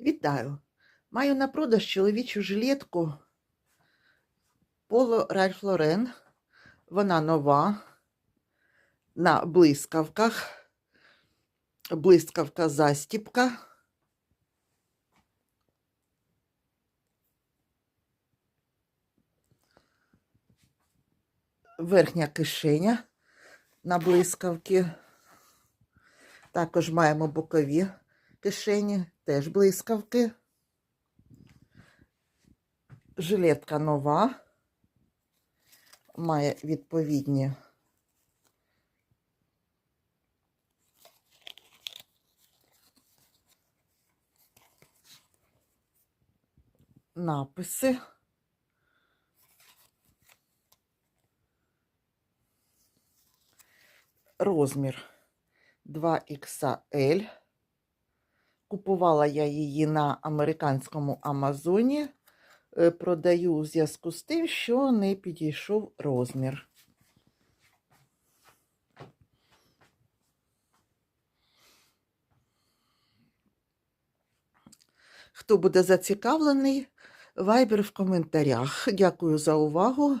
Вітаю! Маю на продаж чоловічу жилетку Polo Ralph Lauren. Вона нова на блискавках. Блискавка застіпка. Верхня кишеня на блискавки. Також маємо бокові кишені, теж блискавки. Жилетка нова, має відповідні написи. Розмір 2XL. Купувала я її на американському Амазоні. Е, Продаю у зв'язку з тим, що не підійшов розмір. Хто буде зацікавлений, вайбер в коментарях. Дякую за увагу.